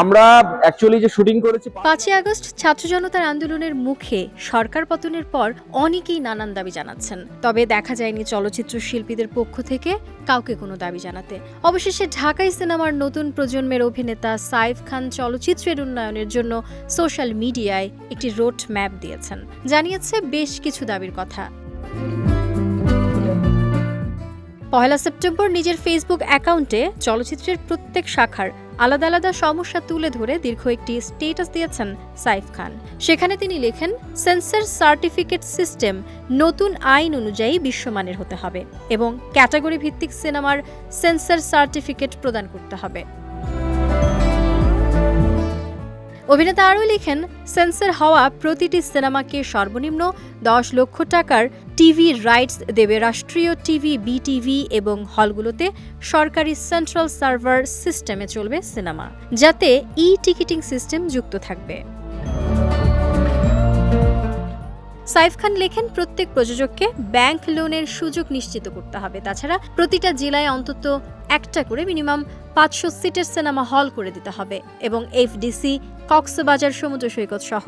আমরা অ্যাকচুয়ালি যে শুটিং করেছি পাঁচই আগস্ট ছাত্র জনতার আন্দোলনের মুখে সরকার পতনের পর অনেকেই নানান দাবি জানাচ্ছেন। তবে দেখা যায়নি চলচ্চিত্র শিল্পীদের পক্ষ থেকে কাউকে কোনো দাবি জানাতে। অবশেষে ঢাকাই সিনেমার নতুন প্রজন্মের অভিনেতা সাইফ খান চলচ্চিত্রের উন্নয়নের জন্য সোশ্যাল মিডিয়ায় একটি রোড ম্যাপ দিয়েছেন। জানিয়েছে বেশ কিছু দাবির কথা। পহেলা সেপ্টেম্বর নিজের ফেসবুক অ্যাকাউন্টে চলচ্চিত্রের প্রত্যেক শাখার আলাদা আলাদা সমস্যা তুলে ধরে দীর্ঘ একটি স্টেটাস দিয়েছেন সাইফ খান। সেখানে তিনি লেখেন সেন্সর সার্টিফিকেট সিস্টেম নতুন আইন অনুযায়ী বিশ্বমানের হতে হবে এবং ক্যাটাগরি ভিত্তিক সিনেমার সেন্সর সার্টিফিকেট প্রদান করতে হবে। অভিনেতা আরও লিখেন, সেন্সর হওয়া প্রতিটি সিনেমাকে সর্বনিম্ন দশ লক্ষ টাকার টিভি রাইটস দেবে রাষ্ট্রীয় টিভি, বিটিভি এবং হলগুলোতে সরকারি সেন্ট্রাল সার্ভার সিস্টেমে চলবে সিনেমা, যাতে ই টিকিটিং সিস্টেম যুক্ত থাকবে। সাইফ খান লেখেন, প্রত্যেক প্রযোজককে ব্যাংক লোনের সুযোগ নিশ্চিত করতে হবে। তাছাড়া প্রতিটা জেলায় অন্তত একটা করে মিনিমাম পাঁচশো সিটের সিনেমা হল করে দিতে হবে এবং এফডিসি, কক্সবাজার সমুদ্র সৈকত সহ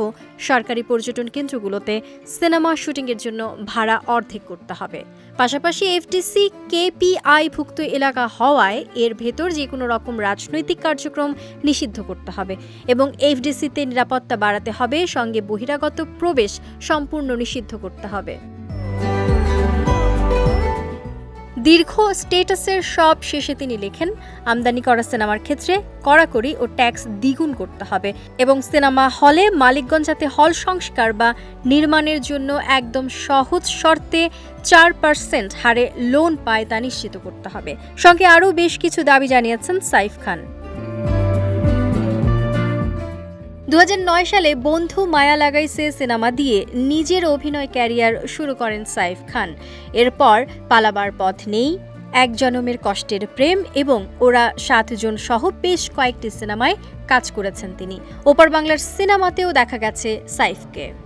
সরকারি পর্যটন কেন্দ্রগুলোতে সিনেমা শুটিংয়ের জন্য ভাড়া অর্ধেক করতে হবে। পাশাপাশি এফডিসি কেপিআই ভুক্ত এলাকা হওয়ায় এর ভেতর যে কোনো রকম রাজনৈতিক কার্যক্রম নিষিদ্ধ করতে হবে এবং এফডিসিতে নিরাপত্তা বাড়াতে হবে, সঙ্গে বহিরাগত প্রবেশ সম্পূর্ণ নিষিদ্ধ করতে হবে। দীর্ঘ স্টেটাসের সব শেষে তিনি লেখেন, আমদানি করা সিনেমার ক্ষেত্রে কড়াকড়ি ও ট্যাক্স দ্বিগুণ করতে হবে এবং সিনেমা হলে মালিকগঞ্জ যাতে হল সংস্কার বা নির্মাণের জন্য একদম সহজ শর্তে চার পার্সেন্ট হারে লোন পায় তা নিশ্চিত করতে হবে। সঙ্গে আরও বেশ কিছু দাবি জানিয়েছেন সাইফ খান। দু হাজার নয় সালে বন্ধু মায়া লাগাইছে সিনেমা দিয়ে নিজের অভিনয় ক্যারিয়ার শুরু করেন সাইফ খান। এরপর পালাবার পথ নেই, এক জনমের কষ্টের প্রেম এবং ওরা সাতজন সহ বেশ কয়েকটি সিনেমায় কাজ করেছেন তিনি। ওপার বাংলার সিনেমাতেও দেখা গেছে সাইফকে।